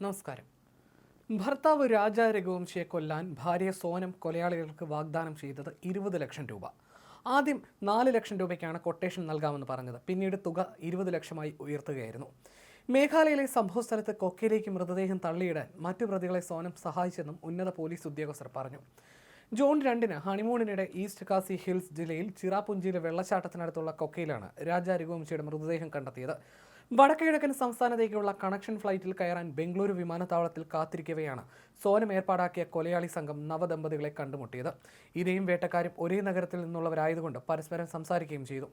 നമസ്കാരം. ഭർത്താവ് രാജ രഘുവംശിയെ കൊല്ലാൻ ഭാര്യ സോനം കൊലയാളികൾക്ക് വാഗ്ദാനം ചെയ്തത് ഇരുപത് ലക്ഷം രൂപ. ആദ്യം നാല് ലക്ഷം രൂപയ്ക്കാണ് കൊട്ടേഷൻ നൽകാമെന്ന് പറഞ്ഞത്. പിന്നീട് തുക ഇരുപത് ലക്ഷമായി ഉയർത്തുകയായിരുന്നു. മേഘാലയയിലെ സംഭവസ്ഥലത്ത് കൊക്കയിലേക്ക് മൃതദേഹം തള്ളിയിടാൻ മറ്റു പ്രതികളെ സോനം സഹായിച്ചെന്നും ഉന്നത പോലീസ് ഉദ്യോഗസ്ഥർ പറഞ്ഞു. ജൂൺ രണ്ടിന് ഹണിമൂണിനിടെ ഈസ്റ്റ് കാസി ഹിൽസ് ജില്ലയിൽ ചിറാപുഞ്ചിയിലെ വെള്ളച്ചാട്ടത്തിനടുത്തുള്ള കൊക്കയിലാണ് രാജാ രഘുവംശിയുടെ മൃതദേഹം കണ്ടെത്തിയത്. വടക്കുകിഴക്കൻ സംസ്ഥാനത്തേക്കുള്ള കണക്ഷൻ ഫ്ലൈറ്റിൽ കയറാൻ ബംഗളൂരു വിമാനത്താവളത്തിൽ കാത്തിരിക്കവെയാണ് സോനം ഏർപ്പാടാക്കിയ കൊലയാളി സംഘം നവദമ്പതികളെ കണ്ടുമുട്ടിയത്. ഇരയും വേട്ടക്കാരും ഒരേ നഗരത്തിൽ നിന്നുള്ളവരായതുകൊണ്ട് പരസ്പരം സംസാരിക്കുകയും ചെയ്തു.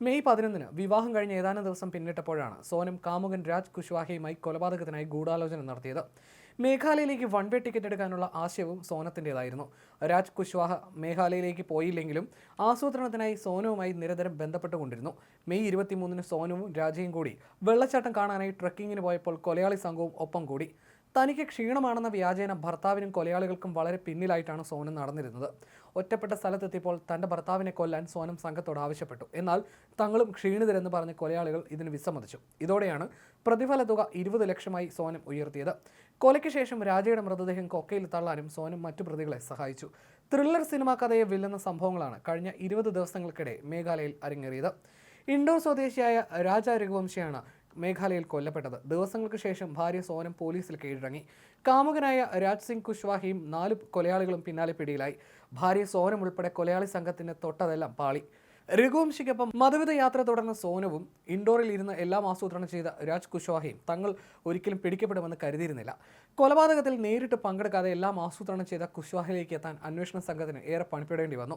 മെയ് പതിനൊന്നിന് വിവാഹം കഴിഞ്ഞ ഏതാനും ദിവസം പിന്നിട്ടപ്പോഴാണ് സോനം കാമുകൻ രാജ് കുശ്വാഹയുമായി കൊലപാതകത്തിനായി ഗൂഢാലോചന നടത്തിയത്. മേഘാലയയിലേക്ക് വൺ വേ ടിക്കറ്റ് എടുക്കാനുള്ള ആശയവും സോനത്തിന്റെതായിരുന്നു. രാജ് കുശ്വാഹ മേഘാലയയിലേക്ക് പോയില്ലെങ്കിലും ആസൂത്രണത്തിനായി സോനുവുമായി നിരന്തരം ബന്ധപ്പെട്ടുകൊണ്ടിരുന്നു. മെയ് ഇരുപത്തിമൂന്നിന് സോനുവും രാജയും കൂടി വെള്ളച്ചാട്ടം കാണാനായി ട്രക്കിങ്ങിന് പോയപ്പോൾ കൊലയാളി സംഘവും ഒപ്പം കൂടി. തനിക്ക് ക്ഷീണമാണെന്ന വ്യാജേന ഭർത്താവിനും കൊലയാളികൾക്കും വളരെ പിന്നിലായിട്ടാണ് സോനം നടന്നിരുന്നത്. ഒറ്റപ്പെട്ട സ്ഥലത്തെത്തിയപ്പോൾ തന്റെ ഭർത്താവിനെ കൊല്ലാൻ സോനം സംഘത്തോട് ആവശ്യപ്പെട്ടു. എന്നാൽ തങ്ങളും ക്ഷീണിതരെന്ന് പറഞ്ഞ് കൊലയാളികൾ ഇതിന് വിസമ്മതിച്ചു. ഇതോടെയാണ് പ്രതിഫല തുക ഇരുപത് ലക്ഷമായി സോനം ഉയർത്തിയത്. കൊലയ്ക്ക് ശേഷം രാജയുടെ മൃതദേഹം കൊക്കയിൽ തള്ളാനും സോനം മറ്റു പ്രതികളെ സഹായിച്ചു. ത്രില്ലർ സിനിമാ കഥയെ വില്ലുന്ന സംഭവങ്ങളാണ് കഴിഞ്ഞ ഇരുപത് ദിവസങ്ങൾക്കിടെ മേഘാലയയിൽ അരങ്ങേറിയത്. ഇൻഡോർ സ്വദേശിയായ രാജ രഘുവംശിയാണ് മേഘാലയയിൽ കൊല്ലപ്പെട്ടത്. ദിവസങ്ങൾക്ക് ശേഷം ഭാര്യ സോനം പോലീസിൽ കീഴടങ്ങി. കാമുകനായ രാജ് സിംഗ് കുശ്വാഹയും നാല് കൊലയാളികളും പിന്നാലെ പിടിയിലായി. ഭാര്യ സോനം ഉൾപ്പെടെ കൊലയാളി സംഘത്തിന് തൊട്ടതെല്ലാം പാളി. രഘുവംശിക്കൊപ്പം മതവിധ യാത്ര തുടർന്ന സോനവും ഇൻഡോറിൽ ഇരുന്ന് എല്ലാം ആസൂത്രണം ചെയ്ത രാജ് കുശ്വാഹയും തങ്ങൾ ഒരിക്കലും പിടിക്കപ്പെടുമെന്ന് കരുതിയിരുന്നില്ല. കൊലപാതകത്തിൽ നേരിട്ട് പങ്കെടുക്കാതെ എല്ലാം ആസൂത്രണം ചെയ്ത കുശ്വാഹയിലേക്ക് എത്താൻ അന്വേഷണ സംഘത്തിന് ഏറെ പണിപ്പെടേണ്ടി വന്നു.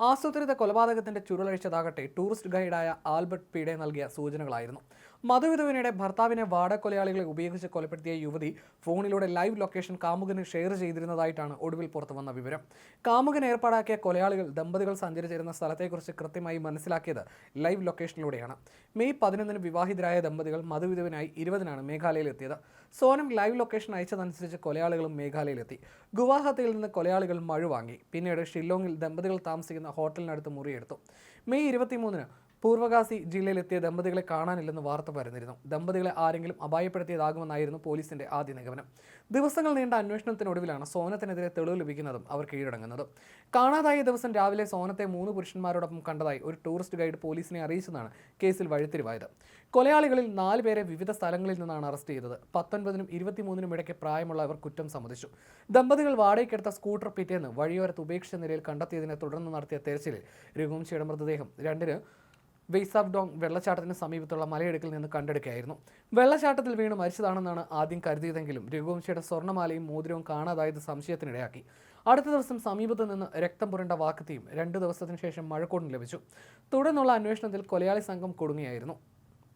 ആസൂത്രിത കൊലപാതകത്തിന്റെ ചുരുളഴിച്ചതാകട്ടെ ടൂറിസ്റ്റ് ഗൈഡായ ആൽബർട്ട് പീഡെ നൽകിയ സൂചനകളായിരുന്നു. മധുവിധുവിനിടെ ഭർത്താവിനെ വാടകൊലയാളികളെ ഉപയോഗിച്ച് കൊലപ്പെടുത്തിയ യുവതി ഫോണിലൂടെ ലൈവ് ലൊക്കേഷൻ കാമുകന് ഷെയർ ചെയ്തിരുന്നതായിട്ടാണ് ഒടുവിൽ പുറത്തു വന്ന വിവരം. കാമുകൻ ഏർപ്പാടാക്കിയ കൊലയാളികൾ ദമ്പതികൾ സഞ്ചരിച്ചിരുന്ന സ്ഥലത്തെക്കുറിച്ച് കൃത്യമായി മനസ്സിലാക്കിയത് ലൈവ് ലൊക്കേഷനിലൂടെയാണ്. മെയ് പതിനൊന്നിന് വിവാഹിതരായ ദമ്പതികൾ മധുവിധുവിനായി ഇരുപതിനാണ് മേഘാലയയിലെത്തിയത്. സോനം ലൈവ് ലൊക്കേഷൻ അയച്ചതനുസരിച്ച് കൊലയാളികളും മേഘാലയയിലെത്തി. ഗുവാഹത്തിയിൽ നിന്ന് കൊലയാളികൾ മഴ വാങ്ങി പിന്നീട് ഷില്ലോങ്ങിൽ ദമ്പതികൾ താമസിക്കുന്ന ഹോട്ടലിനടുത്ത് മുറിയെടുത്തു. മെയ് ഇരുപത്തിമൂന്നിന് പൂർവകാസി ജില്ലയിലെത്തിയ ദമ്പതികളെ കാണാനില്ലെന്ന് വാർത്ത പരന്നിരുന്നു. ദമ്പതികളെ ആരെങ്കിലും അപായപ്പെടുത്തിയതാകുമെന്നായിരുന്നു പോലീസിന്റെ ആദ്യ നിഗമനം. ദിവസങ്ങൾ നീണ്ട അന്വേഷണത്തിനൊടുവിലാണ് സോനത്തിനെതിരെ തെളിവ് ലഭിക്കുന്നതും അവർ കീഴടങ്ങുന്നതും. കാണാതായ ദിവസം രാവിലെ സോനത്തെ മൂന്ന് പുരുഷന്മാരോടൊപ്പം കണ്ടതായി ഒരു ടൂറിസ്റ്റ് ഗൈഡ് പോലീസിനെ അറിയിച്ചതാണ് കേസിൽ വഴിത്തിരിവായത്. കൊലയാളികളിൽ നാല് പേരെ വിവിധ സ്ഥലങ്ങളിൽ നിന്നാണ് അറസ്റ്റ് ചെയ്തത്. പത്തൊൻപതിനും ഇരുപത്തിമൂന്നിനും ഇടയ്ക്ക് പ്രായമുള്ളവർ കുറ്റം സമ്മതിച്ചു. ദമ്പതികൾ വാടകയ്ക്കെടുത്ത സ്കൂട്ടർ പിറ്റേന്ന് വഴിയോരത്ത് ഉപേക്ഷിച്ച നിലയിൽ കണ്ടെത്തിയതിനെ തുടർന്ന് നടത്തിയ തെരച്ചിലിൽ രഘുവംശിയുടെ മൃതദേഹം രണ്ടിന് വെയ്സാബ് ഡോങ് വെള്ളച്ചാട്ടത്തിന് സമീപത്തുള്ള മലയിടുക്കിൽ നിന്ന് കണ്ടെടുക്കുകയായിരുന്നു. വെള്ളച്ചാട്ടത്തിൽ വീണ് മരിച്ചതാണെന്നാണ് ആദ്യം കരുതിയതെങ്കിലും രഘുവംശിയുടെ സ്വർണമാലയും മോതിരവും കാണാതായത് സംശയത്തിനിടയാക്കി. അടുത്ത ദിവസം സമീപത്ത് നിന്ന് രക്തം പുരണ്ട വാക്കത്തിയും രണ്ട് ദിവസത്തിന് ശേഷം മഴക്കോടും ലഭിച്ചു. തുടർന്നുള്ള അന്വേഷണത്തിൽ കൊലയാളി സംഘം കുടുങ്ങിയായിരുന്നു.